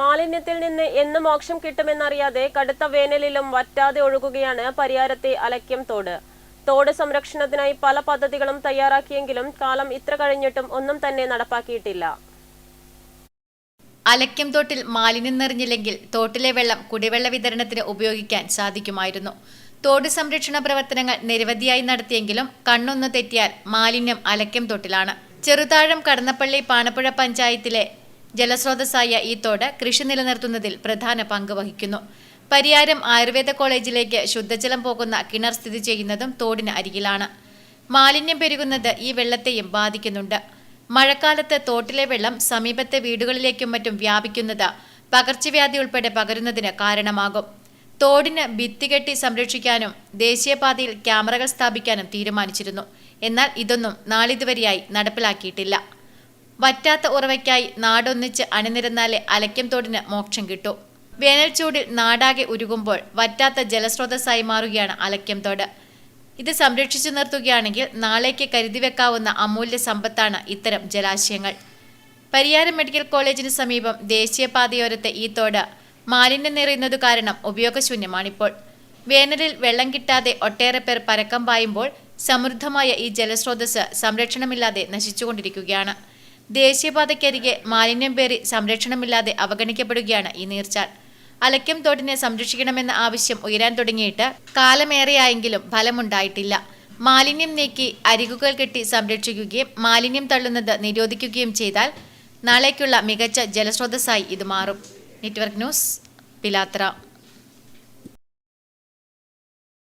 മാലിന്യത്തിൽ നിന്ന് എന്ന് മോക്ഷം കിട്ടുമെന്നറിയാതെ കടുത്ത വേനലിലും വറ്റാതെ ഒഴുകുകയാണ് പരിയാരത്തെ അലക്യം തോട്. തോട് സംരക്ഷണത്തിനായി പല പദ്ധതികളും തയ്യാറാക്കിയെങ്കിലും കാലം ഇത്ര കഴിഞ്ഞിട്ടും ഒന്നും തന്നെ നടപ്പാക്കിയിട്ടില്ല. അലക്യം തോട്ടിൽ മാലിന്യം നിറഞ്ഞില്ലെങ്കിൽ തോട്ടിലെ വെള്ളം കുടിവെള്ള വിതരണത്തിന് ഉപയോഗിക്കാൻ സാധിക്കുമായിരുന്നു. തോട് സംരക്ഷണ പ്രവർത്തനങ്ങൾ നിരവധിയായി നടത്തിയെങ്കിലും കണ്ണൊന്നു തെറ്റിയാൽ മാലിന്യം അലക്യം തോട്ടിലാണ്. ചെറുതാഴം കടന്നപ്പള്ളി പാണപ്പുഴ പഞ്ചായത്തിലെ ജലസ്രോതസ്സായ ഈ തോട് കൃഷി നിലനിർത്തുന്നതിൽ പ്രധാന പങ്ക് വഹിക്കുന്നു. പരിയാരം ആയുർവേദ കോളേജിലേക്ക് ശുദ്ധജലം പോകുന്ന കിണർ സ്ഥിതി ചെയ്യുന്നതും തോടിന് അരികിലാണ്. മാലിന്യം പെരുകുന്നത് ഈ വെള്ളത്തെയും ബാധിക്കുന്നുണ്ട്. മഴക്കാലത്ത് തോട്ടിലെ വെള്ളം സമീപത്തെ വീടുകളിലേക്കും മറ്റും വ്യാപിക്കുന്നത് പകർച്ചവ്യാധി ഉൾപ്പെടെ പകരുന്നതിന് കാരണമാകും. തോടിന് ഭിത്തികെട്ടി സംരക്ഷിക്കാനും ദേശീയപാതയിൽ ക്യാമറകൾ സ്ഥാപിക്കാനും തീരുമാനിച്ചിരുന്നു. എന്നാൽ ഇതൊന്നും നാളിതുവരെയായി നടപ്പിലാക്കിയിട്ടില്ല. വറ്റാത്ത ഉറവയ്ക്കായി നാടൊന്നിച്ച് അണിനിരന്നാലേ അലക്യം തോടിന് മോക്ഷം കിട്ടൂ. വേനൽ ചൂടിൽ നാടാകെ ഉരുകുമ്പോൾ വറ്റാത്ത ജലസ്രോതസ്സായി മാറുകയാണ് അലക്യം തോട്. ഇത് സംരക്ഷിച്ചു നിർത്തുകയാണെങ്കിൽ നാളേക്ക് കരുതി വെക്കാവുന്ന അമൂല്യ സമ്പത്താണ് ഇത്തരം ജലാശയങ്ങൾ. പരിയാരം മെഡിക്കൽ കോളേജിന് സമീപം ദേശീയപാതയോരത്തെ ഈ തോട് മാലിന്യം നിറയുന്നത് കാരണം ഉപയോഗശൂന്യമാണിപ്പോൾ. വേനലിൽ വെള്ളം കിട്ടാതെ ഒട്ടേറെ പേർ പരക്കം പായുമ്പോൾ സമൃദ്ധമായ ഈ ജലസ്രോതസ് സംരക്ഷണമില്ലാതെ നശിച്ചുകൊണ്ടിരിക്കുകയാണ്. ദേശീയപാതയ്ക്കരികെ മാലിന്യം പേറി സംരക്ഷണമില്ലാതെ അവഗണിക്കപ്പെടുകയാണ് ഈ നീർച്ചാൽ. അലക്കം തോട്ടിനെ സംരക്ഷിക്കണമെന്ന ആവശ്യം ഉയരാൻ തുടങ്ങിയിട്ട് കാലമേറെയായെങ്കിലും ഫലമുണ്ടായിട്ടില്ല. മാലിന്യം നീക്കി അരികുകൾ കെട്ടി സംരക്ഷിക്കുകയും മാലിന്യം തള്ളുന്നത് നിരോധിക്കുകയും ചെയ്താൽ നാളേക്കുള്ള മികച്ച ജലസ്രോതസ്സായി ഇത് മാറും. Network news Pilathara.